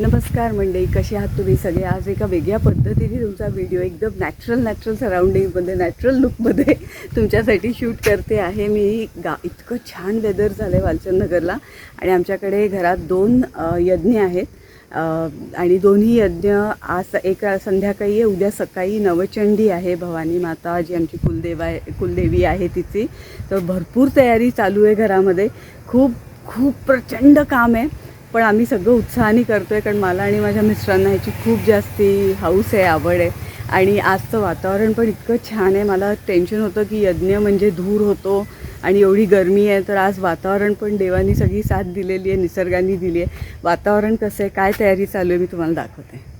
नमस्कार मंडळी कसे आहात तुम्ही सगळे? आज एका वेगळ्या पद्धतीने तुमचा व्हिडिओ एकदम नॅचरल नॅचरल सराउंडिंगमध्ये नॅचरल लुकमध्ये तुमच्यासाठी शूट करते आहे. मी गा इतकं छान वेदर झालं आहे वालचंदनगरला आणि आमच्याकडे घरात दोन यज्ञ आहेत. आणि दोन्ही यज्ञ आज एक संध्याकाळी आहे उद्या सकाळी नवचंडी आहे भवानी माता जी आमची कुलदेवा कुलदेवी आहे तिची. तर भरपूर तयारी चालू आहे घरामध्ये. खूप खूप प्रचंड काम आहे. पण आम्ही सगळं उत्साहाने करतो आहे कारण मला आणि माझ्या मिस्टरांना ह्याची खूप जास्ती हाऊस आहे आवड आहे. आणि आजचं वातावरण पण इतकं छान आहे मला टेन्शन होतं की यज्ञ म्हणजे धूर होतो आणि एवढी गरमी आहे तर आज वातावरण पण देवानी सगळी साथ दिलेली आहे निसर्गाने दिली आहे. वातावरण कसं आहे काय तयारी चालू आहे मी तुम्हाला दाखवते.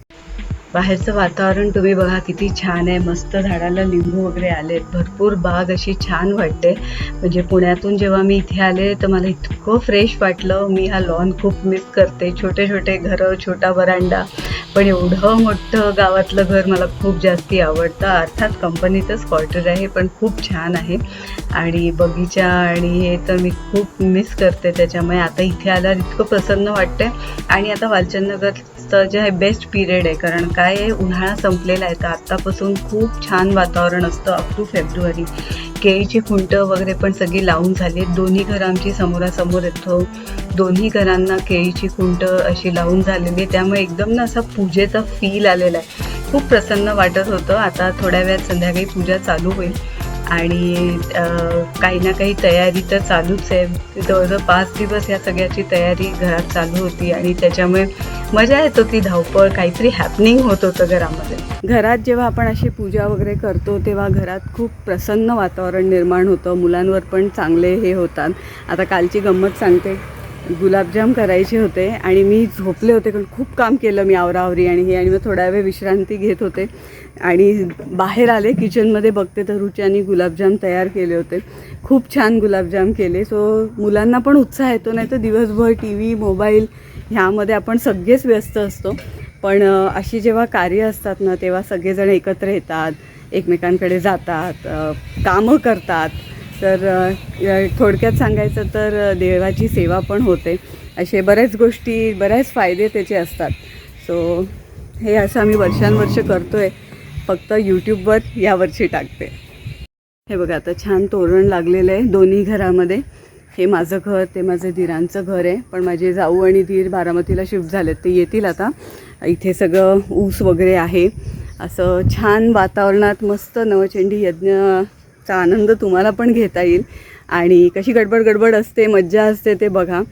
बाहेरचं वातावरण तुम्ही बघा किती छान आहे. मस्त झाडाला लिंबू वगैरे आलेत भरपूर बाग अशी छान वाटते. म्हणजे पुण्यातून जेव्हा मी इथे आले तर मला इतकं फ्रेश वाटलं. मी हा लॉन खूप मिस करते. छोटे छोटे घरं छोटा वरांडा. पण एवढं मोठं गावातलं घर मला खूप जास्ती आवडतं. अर्थात कंपनीतच क्वार्टर आहे पण खूप छान आहे. आणि बगीचा आणि हे तर मी खूप मिस करते. त्याच्यामुळे आता इथे आल्यावर इतकं प्रसन्न वाटते आणि आता वालचंदनगरचं जे आहे बेस्ट पिरियड आहे. कारण काय आहे उन्हाळा संपलेला आहे तर आत्तापासून खूप छान वातावरण असतं अप टू फेब्रुवारी केळीची खुंटं वगैरे पण सगळी लावून झाली आहेत. दोन्ही घरं आमची समोरासमोर येतो हो, दोन्ही घरांना केळीची खुंट अशी लावून झालेली आहे. त्यामुळे एकदम ना असा पूजेचा फील आलेला आहे. खूप प्रसन्न वाटत होतं. आता थोड्या वेळात संध्याकाळी पूजा चालू होईल. आणि काही ना काही तयारी तर चालूच आहे. जवळजवळ पाच दिवस या सगळ्याची तयारी घरात चालू होती आणि त्याच्यामुळे मजा येत होती. धावपळ काहीतरी हॅपनिंग होत होतं घरामध्ये. घरात जेव्हा आपण अशी पूजा वगैरे करतो तेव्हा घरात खूप प्रसन्न वातावरण निर्माण होतं. मुलांवर पण चांगले हे होतात. आता कालची गंमत सांगते. गुलाबजाम करायचे होते आणि मी झोपले होते कारण खूप काम केलं मी आवरावरी आणि हे आणि मग थोड्या वेळ विश्रांती घेत होते. आणि बाहेर आले किचनमध्ये बघते तर रुच्यानी गुलाबजाम तयार केले होते. खूप छान गुलाबजाम केले. सो मुलांना पण उत्साह येतो नाही तर दिवसभर टी व्ही मोबाईल ह्यामध्ये आपण सगळेच व्यस्त असतो. पण अशी जेव्हा कार्य असतात ना तेव्हा सगळेजण एकत्र येतात एकमेकांकडे जातात कामं करतात. तर थोडक्यात सांगायचं तर देवाची सेवा पण होते. असे बऱ्याच गोष्टी बऱ्याच फायदे त्याचे असतात. सो हे असं आम्ही वर्षानुवर्ष करतो आहे फक्त यूट्यूबवर यावर्षी टाकते. हे बघा आता छान तोरण लागलेलं आहे दोन्ही घरामध्ये. हे माझं घर ते माझं धीरांचं घर आहे. पण माझे जाऊ आणि धीर बारामतीला शिफ्ट झालेत. ते येतील आता. इथे सगळं ऊस वगैरे आहे. असं छान वातावरणात मस्त नवचंडी यज्ञ यज्ञचा आनंद तुम्हाला पण घेता येईल. आणि कशी गडबड गडबड असते मज्जा असते ते बघा.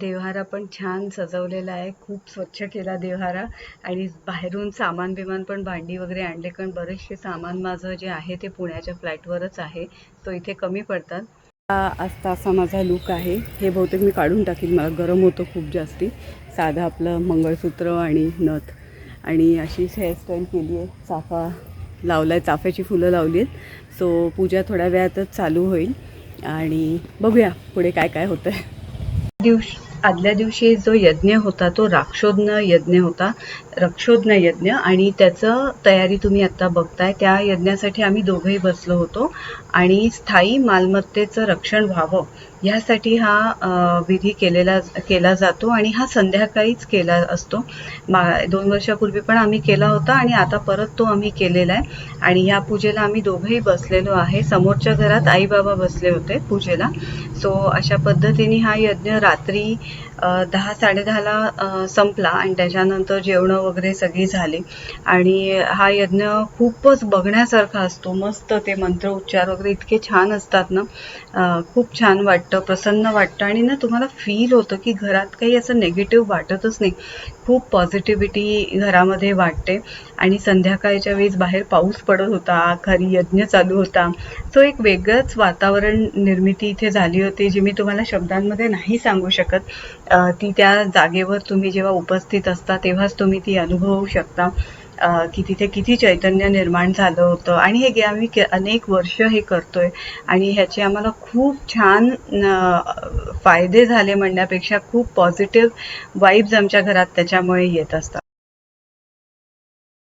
देवहारा पण छान सजवलेला आहे. खूप स्वच्छ केला देवहारा. आणि बाहेरून सामान बिमान पण भांडी वगैरे आणले कारण बरेचसे सामान माझं जे आहे ते पुण्याच्या फ्लॅटवरच आहे. तो इथे कमी पडतात. हा असता असा माझा लुक आहे. हे बहुतेक मी काढून टाकीन मला गरम होतं खूप जास्ती. साधं आपलं मंगळसूत्र आणि नथ. आणि अशीच हेअरस्टाईल केली आहे. चाफा लावला आहे चाफ्याची फुलं लावली आहेत सो पूजा थोड्या वेळातच चालू होईल आणि बघूया पुढे काय काय होतं आहे दिवशी आदल्या दिवशी जो यज्ञ होता तो राक्षोदन यज्ञ होता. रक्षोदन यज्ञ आणि त्याचं तयारी तुम्ही आत्ता बघताय. त्या यज्ञासाठी आम्ही दोघंही बसलो होतो आणि स्थायी मालमत्तेचं रक्षण व्हावं ह्यासाठी हा विधी केलेला केला जातो आणि हा संध्याकाळीच केला असतो. मा दोन वर्षापूर्वी पण आम्ही केला होता आणि आता परत तो आम्ही केलेला आहे. आणि ह्या पूजेला आम्ही दोघंही बसलेलो आहे. समोरच्या घरात आई बाबा बसले होते पूजेला. सो अशा पद्धतीने हा यज्ञ रात्री दहा साडेदहाला संपला आणि त्याच्यानंतर जेवणं वगैरे सगळी झाली. आणि हा यज्ञ खूपच बघण्यासारखा असतो. मस्त ते मंत्र उच्चार वगैरे इतके छान असतात ना. खूप छान वाटतं प्रसन्न वाटतं. आणि ना तुम्हाला फील होतं की घरात काही असं नेगेटिव्ह वाटतच नाही. खूप पॉझिटिव्हिटी घरामध्ये वाटते. आणि संध्याकाळच्या वेळेस बाहेर पाऊस पडत होता खरी यज्ञ चालू होता. सो एक वेगळंच वातावरण निर्मिती इथे झाली होती जी मी तुम्हाला शब्दांमध्ये नाही सांगू शकत. ती त्या जागेवर तुम्ही जेव्हा उपस्थित असता तेव्हाच तुम्ही ती अनुभवू शकता. की तिथे किती चैतन्य निर्माण झालं होतं. आणि हे गे आम्ही के- अनेक वर्ष हे करतोय. आणि ह्याचे आम्हाला खूप छान फायदे झाले म्हणण्यापेक्षा खूप पॉझिटिव्ह वाईब्स आमच्या घरात त्याच्यामुळे येत असतात.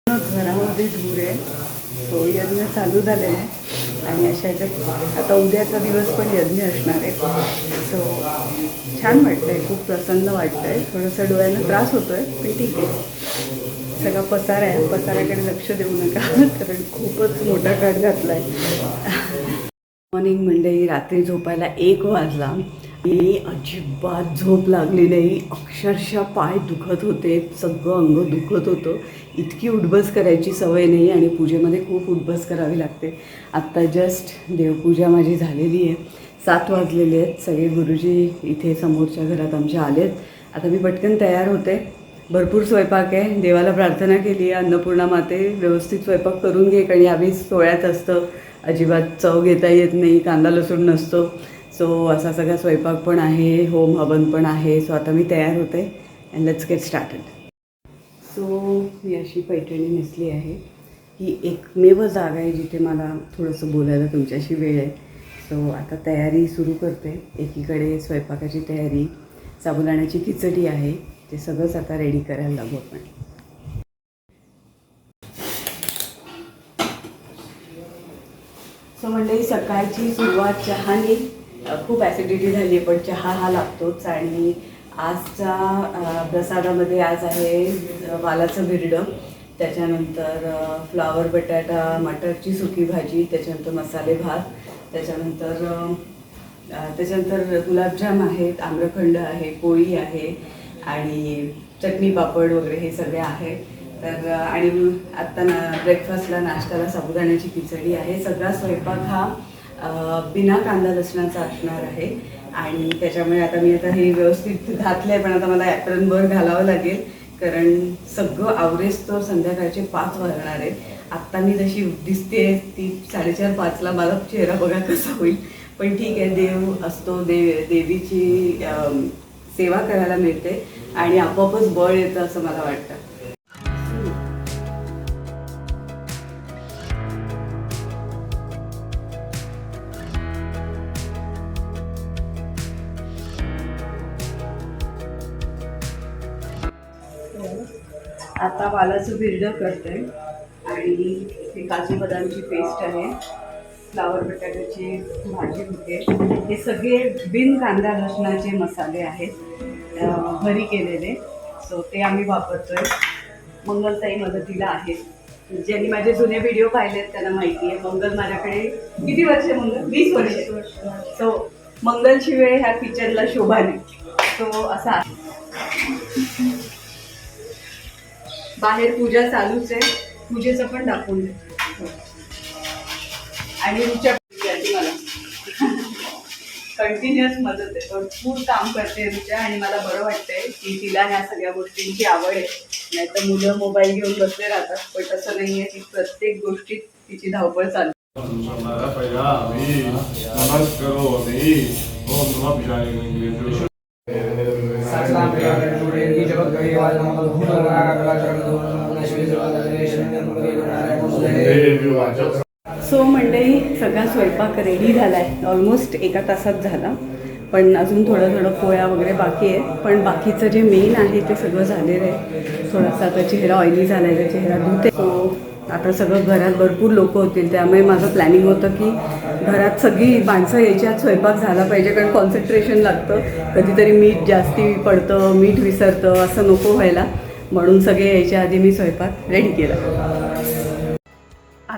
घरामध्ये धूर आहे. चालू झाले आहे. आणि अशा ह्याच्यात आता उद्याचा दिवस पण यज्ञ असणार आहे. सो छान वाटतं आहे खूप प्रसन्न वाटतं आहे थोडंसं डोळ्यांना त्रास होतो आहे पण ठीक आहे. सगळा पसारा आहे. पसाऱ्याकडे लक्ष देऊ नका कारण खूपच मोठा काट घातला आहे मॉर्निंग म्हणजे रात्री झोपायला एक वाजला. मी अजिबात झोप लागली नाही. अक्षरशः पाय दुखत होते. सगळं अंग दुखत होतं. इतकी उठबस करायची सवय नाही आणि पूजेमध्ये खूप उठबस करावी लागते. आत्ता जस्ट देवपूजा माझी झालेली आहे. सात वाजलेले आहेत. सगळे गुरुजी इथे समोरच्या घरात आमच्या आलेत. आता मी पटकन तयार होते. भरपूर स्वयंपाक आहे. देवाला प्रार्थना केली आहे. अन्नपूर्णा माते व्यवस्थित स्वयंपाक करून घे. कारण यावेळी सोहळ्यात असतं. अजिबात चव घेता येत नाही. कांदा लसूण नसतो. सो असा सगळा स्वयंपाक पण आहे होम हवन पण आहे. सो आता मी तयार होते and let's get started so मी अशी पैठणी नेसली आहे. ही एकमेव जागा आहे जिथे मला थोडंसं बोलायला तुमच्याशी वेळ आहे. सो आता तयारी सुरू करते. एकीकडे स्वयंपाकाची तयारी साबुदाण्याची खिचडी आहे. ते सगळंच आता रेडी करायला लागू आपण. सो म्हणजे सकाळची सुरुवात चहाने. खूप ॲसिडिटी झाली आहे पण चहा हा लागतोच. आणि आजच्या प्रसादामध्ये आज आहे वालाचं बिरडं त्याच्यानंतर फ्लावर बटाटा मटरची सुकी भाजी त्याच्यानंतर मसाले भात त्याच्यानंतर त्याच्यानंतर गुलाबजाम आहेत आम्रखंड आहे पोळी आहे आणि चटणी पापड वगैरे हे सगळे आहे. तर आणि आत्ता ना ब्रेकफास्टला नाश्त्याला साबुदाण्याची खिचडी आहे. सगळा स्वयंपाक हा बिना कांदा लसणाचा असणार आहे. आणि त्याच्यामुळे आता मी आता हे व्यवस्थित घातलं आहे पण आता मला ॲप्रनभर घालावं लागेल. कारण सगळं आवरेज तर संध्याकाळचे पाच वाजणार आहे आत्ता मी जशी दिसते ती साडेचार पाचला मला चेहरा बघा कसा होईल. पण ठीक आहे देव असतो दे देवीची सेवा करायला मिळते. आणि आपोआपच बळ येतं असं मला वाटतं. आता वालाचं बिरडं करते. आणि हे काजू बदामची पेस्ट आहे. फ्लावर बटाट्याची भाजी होते. हे सगळे बिन कांदा लसणाचे मसाले आहेत. घरी केलेले. सो ते आम्ही वापरतोय. मंगलताई मदतीला आहेत. ज्यांनी माझे जुने व्हिडिओ पाहिलेत त्यांना माहिती आहे. मंगल माझ्याकडे किती वर्ष मंगल? वीस वर्ष सो मंगलशिवाय ह्या किचनला शोभा नाही. सो असा आहे. बाहेर पूजा चालूच आहे पूजेचं पण दाखवून दे आणि मला कंटिन्युअस मदत आहे भरपूर काम करते रुच्या आणि मला बरं वाटतंय की तिला ह्या सगळ्या गोष्टींची आवड आहे नाही तर मुलं मोबाईल घेऊन बसले राहतात पण तसं नाहीये ती प्रत्येक गोष्टीत तिची धावपळ चालू नमस्करोमि सो मंडळी सगळा स्वयंपाक रेडी झाला आहे ऑलमोस्ट एका तासात झाला. पण अजून थोडं थोडं पोळ्या वगैरे बाकी आहे. पण बाकीचं जे मेन आहे ते सगळं झालेलं आहे. थोडासा आता चेहरा ऑइली झाला आहे चेहरा धुते. सो आता सगळं घरात भरपूर लोक होतील त्यामुळे माझं प्लॅनिंग होतं की घरात सगळी माणसं याच्यात स्वयंपाक झाला पाहिजे कारण कॉन्सन्ट्रेशन लागतं. कधीतरी मीठ जास्ती पडतं मीठ विसरतं असं नको व्हायला. म्हणून सगळे यायच्या आधी मी स्वयंपाक रेडी केला.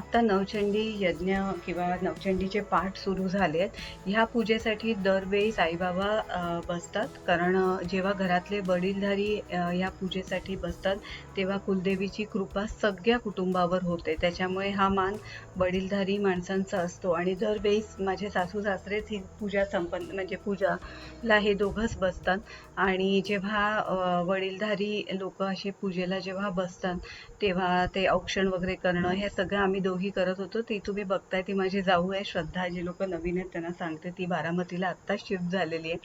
आत्ता नवचंडी यज्ञ किंवा नवचंडीचे पाठ सुरू झाले आहेत ह्या पूजेसाठी दरवेळी साईबाबा बसतात. कारण जेव्हा घरातले वडीलधारी ह्या पूजेसाठी बसतात तेव्हा कुलदेवीची कृपा सगळ्या कुटुंबावर होते. त्याच्यामुळे हा मान वडीलधारी माणसांचा असतो. आणि दरवेळीस माझे सासू सासरेच ही पूजा संपन्न म्हणजे पूजाला हे दोघंच बसतात. आणि जेव्हा वडीलधारी लोक असे पूजेला जेव्हा बसतात तेव्हा ते औक्षण वगैरे करणं हे सगळं आम्ही दोघी करत होतो ती तुम्ही बघताय ती माझी जाऊ आहे श्रद्धा जी लोक नवीन आहेत त्यांना सांगते ती बारामतीला आत्ता शिफ्ट झालेली आहे.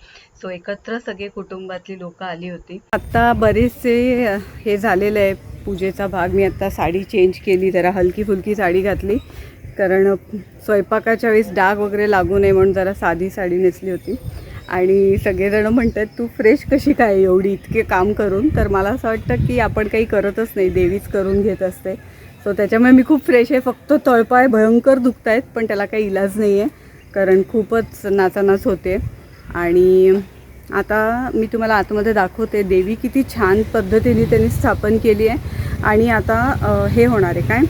सो एकत्र सगळे कुटुंबातली लोक आली होती. आता बरेचसे हे झालेलं आहे पूजेचा भाग. मी आता साडी चेंज केली जरा हलकी फुलकी साडी घातली. कारण स्वयंपाकाच्या वेळेस डाग वगैरे लागू नये म्हणून जरा साधी साडी नेसली होती. आणि सगळेजण म्हणतात तू फ्रेश कशी काय एवढी? इतके काम करून. तर मला असं वाटतं की आपण काही करतच नाही देवीच करून घेत असते. सो त्याच्यामुळे मी खूप फ्रेश आहे. फक्त तळपाय भयंकर दुखत आहेत पण त्याला काही इलाज नाही आहे कारण खूपच नाचानाच होते. आणि आता मी तुम्हाला आतमध्ये दाखवते. देवी किती छान पद्धतीने त्यांनी स्थापन केली आहे. आणि आता हे होणार आहे काय?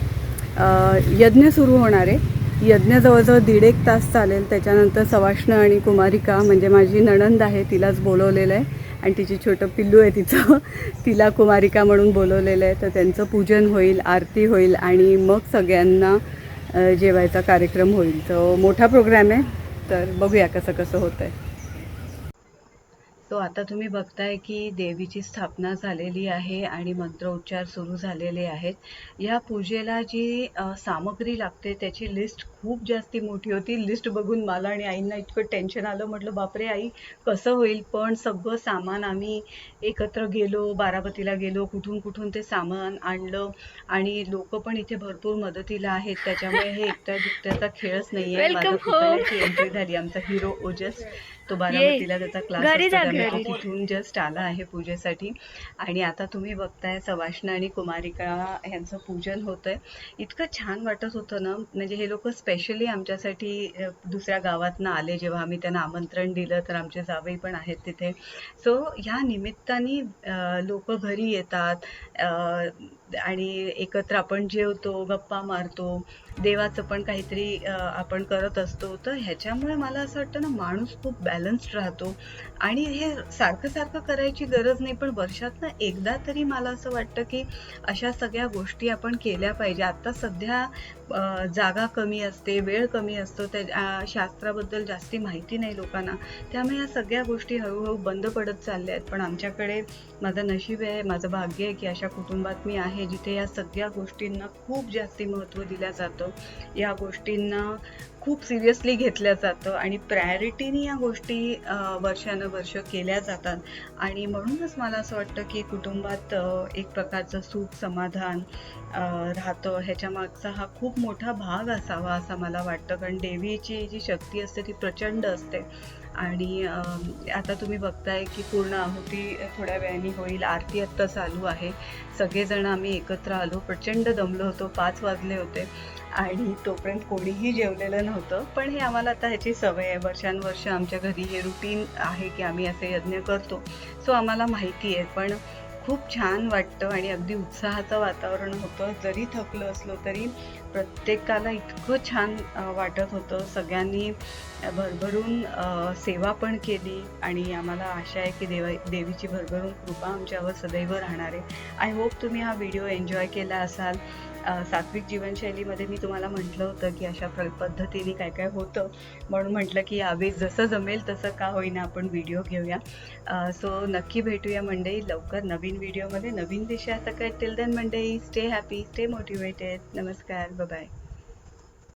यज्ञ सुरू होणार आहे. यज्ञ जवळजवळ दीड एक तास चालेल. त्याच्यानंतर सवाष्ण आणि कुमारिका म्हणजे माझी नणंद आहे तिलाच बोलवलेलं आहे. आणि तिची छोटं पिल्लू आहे तिचं. तिला कुमारिका म्हणून बोलवलेलं आहे. तर त्यांचं पूजन होईल आरती होईल आणि मग सगळ्यांना जेवायचा कार्यक्रम होईल. तर मोठा प्रोग्राम आहे. तर बघूया कसं कसं होतं आहे सो आता तुम्ही बघताय की देवीची स्थापना झालेली आहे आणि मंत्रोच्चार सुरू झालेले आहेत. या पूजेला जी सामग्री लागते त्याची लिस्ट खूप जास्ती मोठी होती. लिस्ट बघून मला आणि आईंना इतकं टेन्शन आलं. म्हटलं बापरे आई कसं होईल? पण सगळं सामान आम्ही एकत्र गेलो बारामतीला गेलो कुठून कुठून ते सामान आणलं आणि लोक पण इथे भरपूर मदतीला आहेत. त्याच्यामुळे हे एकट्या दुकट्याचा खेळच नाहीये. माझा Welcome home. पुतण्याची एंट्री झाली. आमचा हिरो ओजस. तो बारामतीला त्याचा क्लास घरी जा, त्यामुळे घरी. तो तिथून जस्ट आला आहे पूजेसाठी. आणि आता तुम्ही बघताय सवाष्ण आणि कुमारिका यांचं पूजन होतंय. इतकं छान वाटत होतं ना. म्हणजे हे लोक स्पेशली आमच्यासाठी अ, दुसऱ्या गावातनं आले. जेव्हा आम्ही त्यांना आमंत्रण दिलं तर आमचे जावई पण आहेत तिथे. सो ह्या निमित्ताने लोक घरी येतात. अ, आणि एकत्र आपण जेवतो गप्पा मारतो देवाचं पण काहीतरी आपण करत असतो. तर ह्याच्यामुळे मला असं वाटतं ना माणूस खूप बॅलन्स्ड राहतो. आणि हे सारखं सारखं करायची गरज नाही पण वर्षातनं एकदा तरी मला असं वाटतं की अशा सगळ्या गोष्टी आपण केल्या पाहिजे. आत्ता सध्या जागा कमी असते वेळ कमी असतो. त्या शास्त्राबद्दल जास्ती माहिती नाही लोकांना. त्यामुळे या सगळ्या गोष्टी हळूहळू बंद पडत चालल्या आहेत. पण आमच्याकडे माझं नशीब आहे माझं भाग्य आहे की अशा कुटुंबात मी आहे. जिथे या सगळ्या गोष्टींना खूप जास्ती महत्त्व दिलं जातं. या गोष्टींना खूप सिरियसली घेतलं जातं आणि प्रायोरिटीने या गोष्टी वर्षानुवर्ष केल्या जातात. आणि म्हणूनच मला असं वाटतं की कुटुंबात एक प्रकारचं सुख समाधान राहतं. ह्याच्यामागचा हा खूप मोठा भाग असावा असं मला वाटतं. कारण देवीची जी शक्ती असते ती प्रचंड असते. आणि आता तुम्ही बघताय की पूर्ण आहुती थोड्या वेळाने होईल. आरती आत्ता चालू आहे. सगळेजण आम्ही एकत्र आलो. प्रचंड दमलो होतो. पाच वाजले होते. आणि तोपर्यंत कोणीही जेवलेलं नव्हतं. पण हे आम्हाला आता ह्याची सवय आहे. वर्षानुवर्ष आमच्या घरी हे रुटीन आहे की आम्ही असे यज्ञ करतो. सो आम्हाला माहिती आहे. पण खूप छान वाटतं आणि अगदी उत्साहाचं वातावरण होतं. जरी थकलं असलो तरी प्रत्येकाला इतकं छान वाटत होतं. सगळ्यांनी भरभरून सेवा पण केली आणि आम्हाला आशा आहे की देवा देवीची भरभरून कृपा आमच्यावर सदैव राहणार आहे. आय होप तुम्ही हा व्हिडिओ एन्जॉय केला असाल. सात्विक जीवनशैलीमध्ये मी तुम्हाला म्हटलं होतं की अशा प्र पद्धतीने काय काय होतं. म्हणून म्हटलं की यावेळी जसं जमेल तसं का होईना आपण व्हिडिओ घेऊया. सो नक्की भेटूया मंडई लवकर नवीन व्हिडिओमध्ये. नवीन दिशा सकाळी till then Monday stay happy stay motivated नमस्कार. बाय